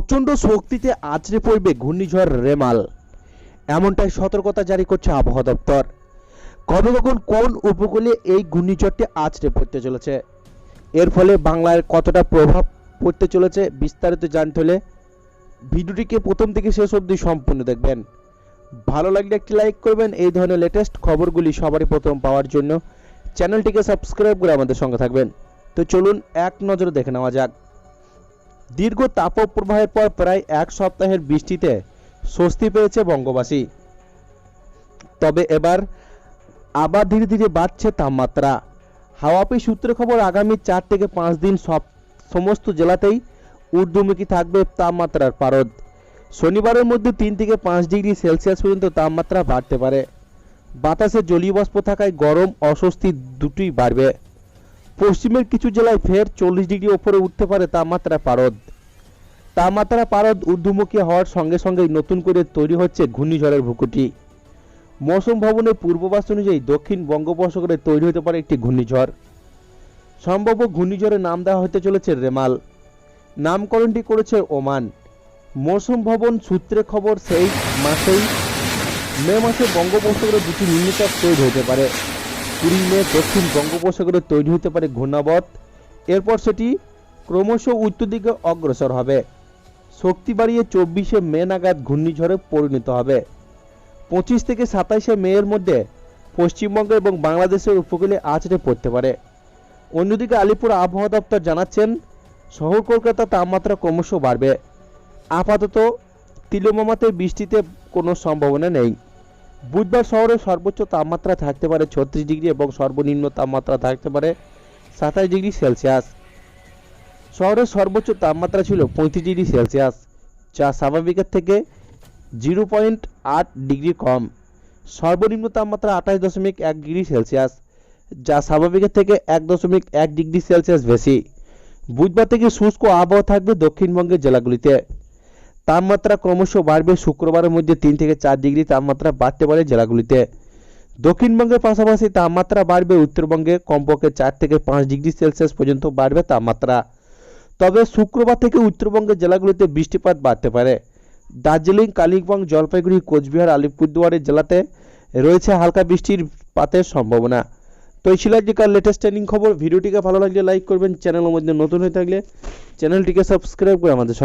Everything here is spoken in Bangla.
প্রচণ্ড শক্তিতে আছড়ে পড়বে ঘূর্ণিঝড় রেমাল। এমনটাই সতর্কতা জারি করছে আবহাওয়া দপ্তর। কবে কখন কোন উপকূলে এই ঘূর্ণিঝড়টি আছড়ে পড়তে চলেছে? এর ফলে বাংলার কতটা প্রভাব পড়তে চলেছে বিস্তারিত জানতে হলে ভিডিওটিকে প্রথম থেকে শেষ অবধি সম্পূর্ণ দেখবেন। ভালো লাগলে একটি লাইক করবেন, এই ধরনের লেটেস্ট খবরগুলি সবারই প্রথম পাওয়ার জন্য। চ্যানেলটিকে সাবস্ক্রাইব করে আমাদের সঙ্গে থাকবেন। তো চলুন এক নজরে দেখে নেওয়া যাক। দীর্ঘ তাপপ্রবাহের পর প্রায় এক সপ্তাহের বৃষ্টিতে স্বস্তি পেয়েছে বঙ্গবাসী। তবে এবার আবার ধীরে ধীরে বাড়ছে তাপমাত্রা। হাওয়াপি সূত্রে খবর, আগামী চার থেকে পাঁচ দিন সব সমস্ত জেলাতেই ঊর্ধ্বমুখী থাকবে তাপমাত্রার পারদ। শনিবারের মধ্যে তিন থেকে পাঁচ ডিগ্রি সেলসিয়াস পর্যন্ত তাপমাত্রা বাড়তে পারে। বাতাসে জলীয় বাষ্প থাকায় গরম অস্বস্তি দুটোই বাড়বে। পশ্চিমের কিছু জেলায় ফের চল্লিশ ডিগ্রি ওপরে উঠতে পারে তাপমাত্রা পারদ। তাপমাত্রা পারদ ঊর্ধ্বমুখী হওয়ার সঙ্গে সঙ্গেই নতুন করে তৈরি হচ্ছে ঘূর্ণিঝড়ের ভূকুটি মৌসুম ভবনের পূর্বাভাস অনুযায়ী দক্ষিণ বঙ্গোপসাগরে তৈরি হতে পারে একটি ঘূর্ণিঝড়। সম্ভাব্য ঘূর্ণিঝড়ের নাম দেওয়া হতে চলেছে রেমাল। নামকরণটি করেছে ওমান। মৌসুম ভবন সূত্রে খবর সেই মাসেই মে মাসে বঙ্গোপসাগরে দুটি নিম্নচাপ তৈরি হতে পারে। কুড়ি মে দক্ষিণ বঙ্গোপসাগরে তৈরি হতে পারে ঘূর্ণাবত। এরপর সেটি ক্রমশ উত্তর দিকে অগ্রসর হবে। শক্তি বাড়িয়ে চব্বিশে মে নাগাদ ঘূর্ণিঝড়ে পরিণত হবে। পঁচিশ থেকে সাতাইশে মে এর মধ্যে পশ্চিমবঙ্গ এবং বাংলাদেশের উপকূলে আছড়ে পড়তে পারে। অন্যদিকে আলিপুর আবহাওয়া দপ্তর জানাচ্ছেন, শহর কলকাতা তাপমাত্রা ক্রমশ বাড়বে। আপাতত তিলোমামাতে বৃষ্টিতে কোনো সম্ভাবনা নেই। বুধবার শহরে সর্বোচ্চ তাপমাত্রা থাকতে পারে ছত্রিশ ডিগ্রি এবং সর্বনিম্ন তাপমাত্রা থাকতে পারে সাতাশ ডিগ্রি সেলসিয়াস। শহরের সর্বোচ্চ তাপমাত্রা ছিল পঁয়ত্রিশ ডিগ্রি সেলসিয়াস, যা স্বাভাবিকের থেকে জিরো পয়েন্ট আট ডিগ্রি কম। সর্বনিম্ন তাপমাত্রা আঠাশ দশমিক এক ডিগ্রি সেলসিয়াস, যা স্বাভাবিকের থেকে এক দশমিক এক ডিগ্রি সেলসিয়াস বেশি। বুধবার থেকে শুষ্ক আবহাওয়া থাকবে দক্ষিণবঙ্গের জেলাগুলিতে। তাপমাত্রা ক্রমশ বাড়বে শুক্রবারের মধ্যে তিন থেকে চার ডিগ্রি তাপমাত্রা বাড়তে পারে জেলাগুলিতে। দক্ষিণবঙ্গের পাশাপাশি তাপমাত্রা বাড়বে, উত্তরবঙ্গে কমপক্ষে চার থেকে পাঁচ ডিগ্রি সেলসিয়াস পর্যন্ত বাড়বে তাপমাত্রা। তবে শুক্রবার থেকে উত্তরবঙ্গের জেলাগুলিতে বৃষ্টিপাত বাড়তে পারে। দার্জিলিং, কালিম্পং, জলপাইগুড়ি, কোচবিহার আলিপুরদুয়ারের জেলাতে রয়েছে হালকা বৃষ্টির পাতের সম্ভাবনা। তো এই ছিল আজকের লেটেস্ট ট্রেনিং খবর। ভিডিওটিকে ভালো লাগলে লাইক করবেন। চ্যানেলের মধ্যে নতুন হয়ে থাকলে চ্যানেলটিকে সাবস্ক্রাইব করে আমাদের